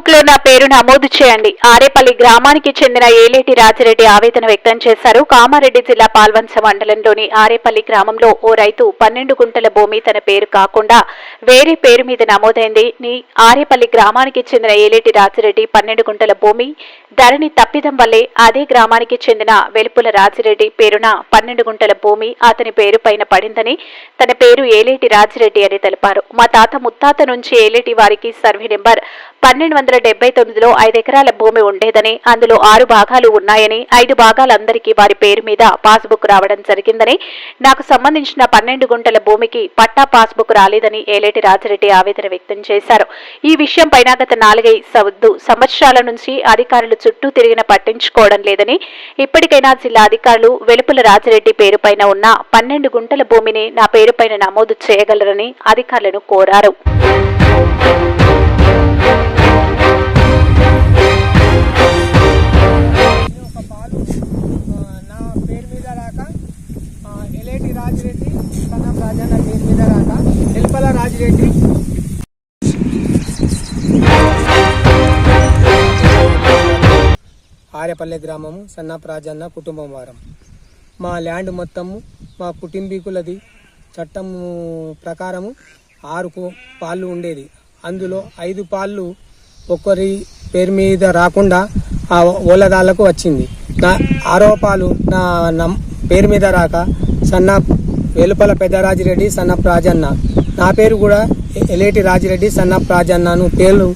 బుక్లో నా పేరు నమోదు చేయండి. ఆరేపల్లి గ్రామానికి చెందిన ఏలేటి రాజిరెడ్డి ఆవేదన వ్యక్తం చేశారు. కామారెడ్డి జిల్లా పాల్వంచ మండలంలోని ఆరేపల్లి గ్రామంలో ఓ రైతు పన్నెండు గుంటల భూమి తన పేరు కాకుండా వేరే పేరు మీద నమోదైంది. ని ఆరేపల్లి గ్రామానికి చెందిన ఏలేటి రాజిరెడ్డి పన్నెండు గుంటల భూమి ధరణి తప్పిదం వల్లే అదే గ్రామానికి చెందిన వెలుపుల రాజిరెడ్డి పేరున పన్నెండు గుంటల భూమి అతని పేరు పైన పడిందని తన పేరు ఏలేటి రాజిరెడ్డి అని తెలిపారు. మా తాత ముత్తాత నుంచి ఏలేటి వారికి సర్వే నెంబర్ పన్నెండు వందల డెబ్బై తొమ్మిదిలో ఐదు ఎకరాల భూమి ఉండేదని అందులో ఆరు భాగాలు ఉన్నాయని ఐదు భాగాలందరికీ వారి పేరు మీద పాస్బుక్ రావడం జరిగిందని నాకు సంబంధించిన పన్నెండు గుంటల భూమికి పట్టా పాస్బుక్ రాలేదని ఏలేటి రాజిరెడ్డి ఆవేదన వ్యక్తం చేశారు. ఈ విషయం పైన గత నాలుగైదు సంవత్సరాల నుంచి అధికారులు చుట్టూ తిరిగిన పట్టించుకోవడం లేదని ఇప్పటికైనా జిల్లా అధికారులు వెలుపుల రాజిరెడ్డి పేరుపైన ఉన్న పన్నెండు గుంటల భూమిని నా పేరుపైన నమోదు చేయగలరని అధికారులను కోరారు. రాజన్న పేరు మీద రాక నిల్పల రాజిరెడ్డి. ఆరేపల్లె గ్రామము సన్న రాజన్న కుటుంబం వారం. మా ల్యాండ్ మొత్తము మా కుటుంబీకులది చట్టము ప్రకారము ఆరు పాళ్ళు ఉండేది. అందులో ఐదు పాళ్ళు ఒక్కరి పేరు మీద రాకుండా ఆ ఓలదాళ్ళకు వచ్చింది. నా ఆరో పాలు నా నమ్ పేరు మీద రాక సన్నా వెలుపల పెద్దరాజిరెడ్డి సన్నప్ రాజన్న. నా పేరు కూడా ఎలేటి రాజిరెడ్డి సన్నప్ రాజన్నను. పేర్లు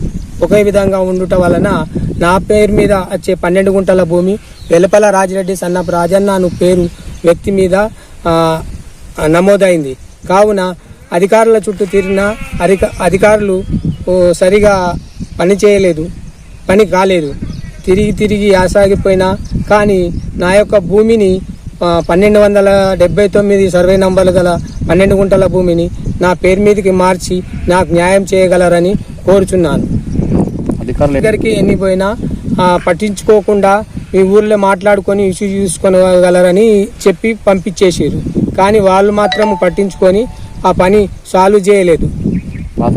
ఒకే విధంగా ఉండుట వలన నా పేరు మీద వచ్చే పన్నెండు గుంటల భూమి వెలుపల రాజిరెడ్డి సన్నప్ రాజన్న అను పేరు వ్యక్తి మీద నమోదైంది. కావున అధికారుల చుట్టూ తిరిగిన అధిక అధికారులు సరిగా పని చేయలేదు పని కాలేదు. తిరిగి తిరిగి ఆసాగిపోయినా కానీ నా యొక్క భూమిని పన్నెండు వందల డెబ్బై తొమ్మిది సర్వే నంబర్లు గల పన్నెండు గుంటల భూమిని నా పేరు మీదకి మార్చి నాకు న్యాయం చేయగలరని కోరుచున్నాను. దగ్గరికి ఎన్ని పోయినా పట్టించుకోకుండా మీ ఊర్లో మాట్లాడుకొని ఇష్యూ చూసుకోగలరని చెప్పి పంపించేసారు కానీ వాళ్ళు మాత్రం పట్టించుకొని ఆ పని సాల్వ్ చేయలేదు. మా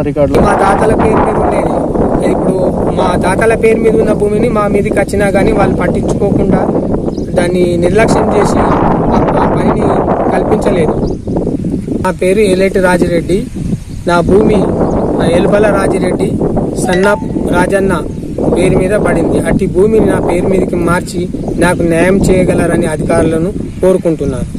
తాతల పేరు మీద ఉండేది ఇప్పుడు మా తాతల పేరు మీద ఉన్న భూమిని మా మీదకి వచ్చినా కానీ వాళ్ళు పట్టించుకోకుండా దాన్ని నిర్లక్ష్యం చేసి ఆ పనిని కల్పించలేదు. నా పేరు ఎలేటి రాజిరెడ్డి. నా భూమి ఆ, రాజిరెడ్డి. సన్నా రాజన్న పేరు మీద పడింది. అట్టి భూమిని నా పేరు మీదకి మార్చి నాకు న్యాయం చేయగలరని అధికారులను కోరుకుంటున్నాను.